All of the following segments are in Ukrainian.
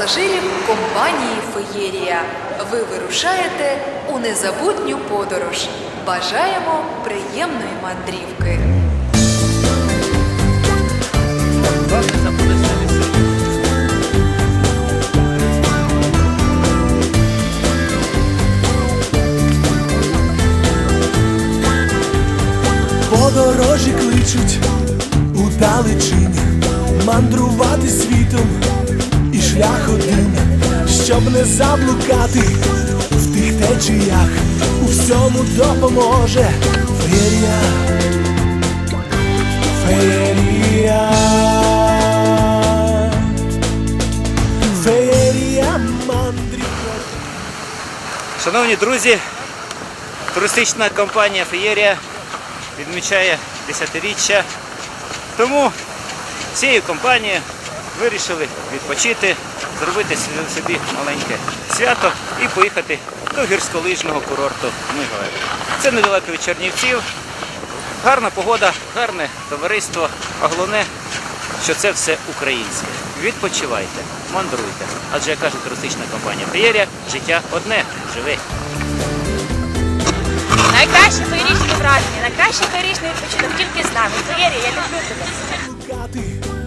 пасажирів компанії Феєрія. Ви вирушаєте у незабутню подорож. Бажаємо приємної мандрівки. Подорожі кличуть у далечині, мандрувати світом шлях один, щоб не заблукати в тих течіях, у всьому допоможе феєрія, феєрія, феєрія мандрівка. Шановні друзі, туристична компанія Феєрія відмічає десятиріччя. Тому всією компанією вирішили відпочити, зробити собі маленьке свято і поїхати до гірськолижного курорту Мигове. Це недалеко від Чернівців. Гарна погода, гарне товариство, а головне, що це все українське. Відпочивайте, мандруйте. Адже як каже туристична компанія Феєрія, життя одне, живи. Найкраще феєрічне враження, найкращий феєрічний відпочинок тільки з нами. Феєрія, я люблю тебе.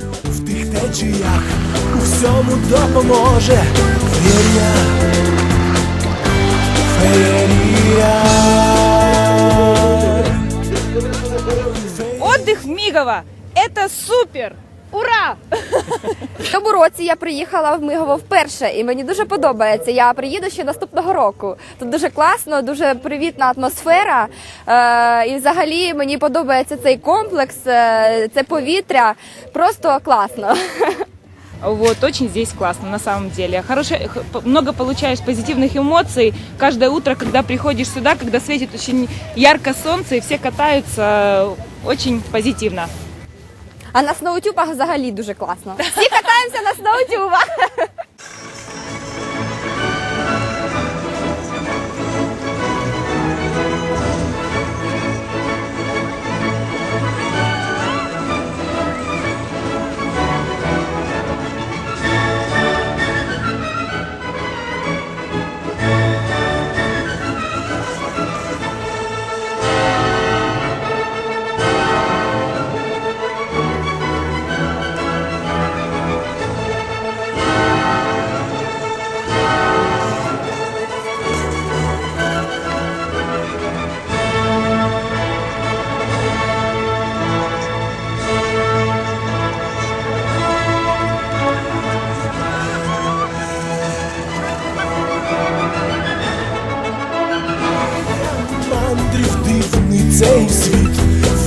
Блукати в тих течіях у всьому допоможе феєрія, феєрія. Отдых в Мигово! Это супер! Ура! В цьому році я приїхала в Мигово вперше, і мені дуже подобається. Я приїду ще наступного року. Тут дуже класно, дуже привітна атмосфера. Е, і взагалі мені подобається цей комплекс, е, це повітря. Просто класно. Вот, очень здесь классно, на самом деле. Хорошее, много получаешь позитивных эмоций. Каждое утро, когда приходишь сюда, когда светит очень ярко солнце, и все катаются, очень позитивно. А на сноутюбах взагалі дуже класно. Всі катаємося на сноутюбах.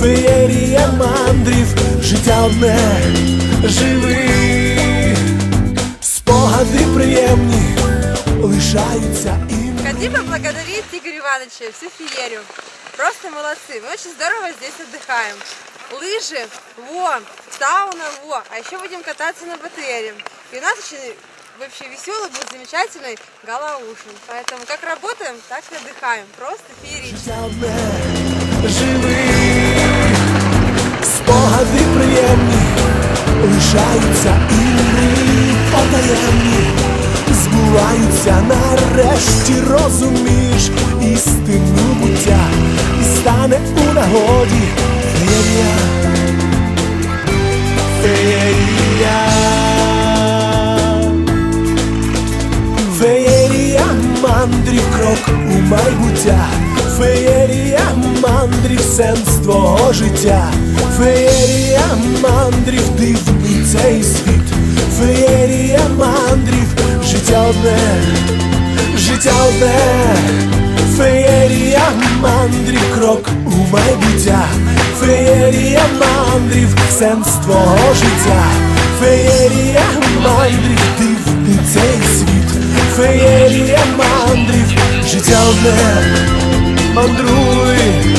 феєрія мандрів, життя одне, живи, спогади приємні лишаються і Хотим поблагодарить Игоря Ивановича и всю феерию. Просто молодцы. Мы очень здорово здесь отдыхаем. Лыжи, во, сауна, во. А еще будем кататься на БТРе. И у нас очень вообще веселый будет замечательный гала-ужин. Поэтому как работаем, так и отдыхаем. Просто феерично. життя одне, живи, Спогади приємні. Лишаються і мрії потаємні збуваються нарешті, розумієш істину буття. І стане у нагоді феєрія, феєрія. Феєрія мандрів, крок у майбуття, феєрія мандрів, сенс життя, феєрія мандрів, дивний цей світ, феєрія мандрів, життя одне, життя одне, феєрія мандрів, крок у майбуття, феєрія мандрів, сенс життя, феєрія мандрів, дивний цей світ, феєрія мандрів, життя одне, мандруй.